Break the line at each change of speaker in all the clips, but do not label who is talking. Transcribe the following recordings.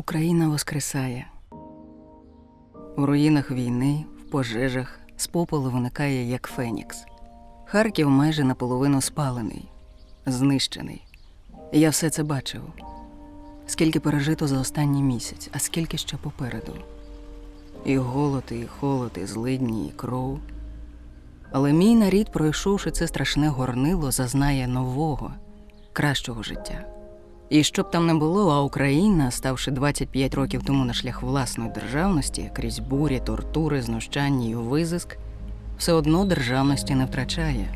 Україна воскресає. У руїнах війни, в пожежах, з попелу виникає як Фенікс. Харків майже наполовину спалений, знищений. Я все це бачив. Скільки пережито за останній місяць, а скільки ще попереду. І голод, і холод, і злидні, і кров. Але мій нарід, пройшовши це страшне горнило, зазнає нового, кращого життя. І що б там не було, а Україна, ставши 25 років тому на шлях власної державності, крізь бурі, тортури, знущання і визиск, все одно державності не втрачає.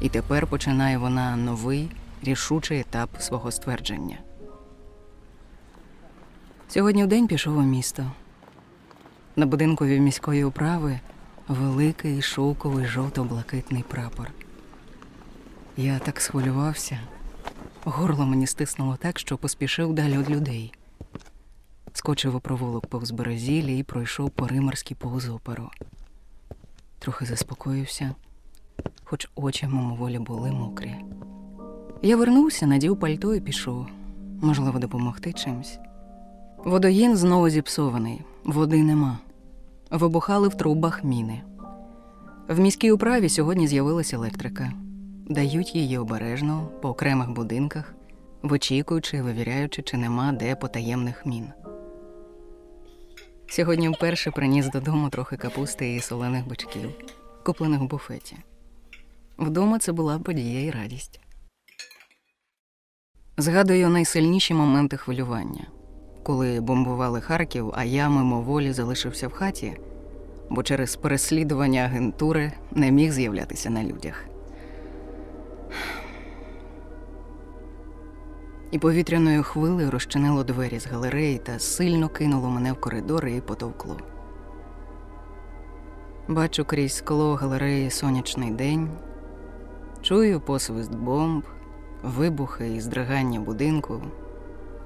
І тепер починає вона новий, рішучий етап свого ствердження. Сьогодні вдень пішов у місто. На будинкові міської управи великий шовковий жовто-блакитний прапор. Я так схвилювався. Горло мені стиснуло так, що поспішив далі від людей. Скочив у провулок повз березілі і пройшов по римарській повз оперу. Трохи заспокоївся, хоч очі мимоволі були мокрі. Я вернувся, надів пальто і пішов. Можливо, допомогти чимсь. Водогін знову зіпсований, води нема. Вибухали в трубах міни. В міській управі сьогодні з'явилася електрика. Дають її обережно по окремих будинках, вичікуючи і вивіряючи, чи нема де потаємних мін. Сьогодні вперше приніс додому трохи капусти і солених бичків, куплених в буфеті. Вдома це була подія і радість. Згадую найсильніші моменти хвилювання, коли бомбували Харків, а я мимоволі залишився в хаті, бо через переслідування агентури не міг з'являтися на людях. І повітряною хвилею розчинило двері з галереї та сильно кинуло мене в коридори і потовкло. Бачу крізь скло галереї сонячний день, чую посвист бомб, вибухи і здригання будинку,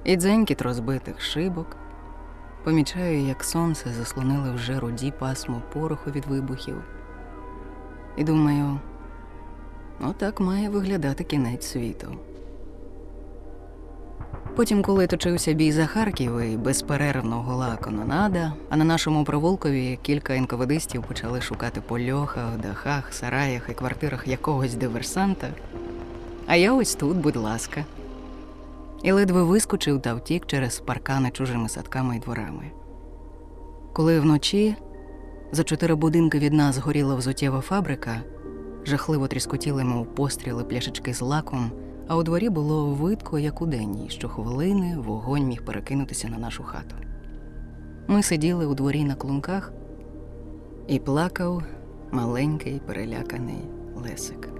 і дзенькіт розбитих шибок. Помічаю, як сонце заслонили вже руді пасмо пороху від вибухів. І думаю, отак має виглядати кінець світу. Потім, коли точився бій за Харків і безперервно гола канонада, а на нашому провулкові кілька інковидистів почали шукати по льохах, дахах, сараях і квартирах якогось диверсанта. А я ось тут, будь ласка. І ледве вискочив та втік через паркани чужими садками і дворами. Коли вночі за чотири будинки від нас горіла взуттєва фабрика, жахливо тріскотіли, мов постріли пляшечки з лаком, а у дворі було видко, як у день, і щохвилини вогонь міг перекинутися на нашу хату. Ми сиділи у дворі на клунках, і плакав маленький переляканий Лесик.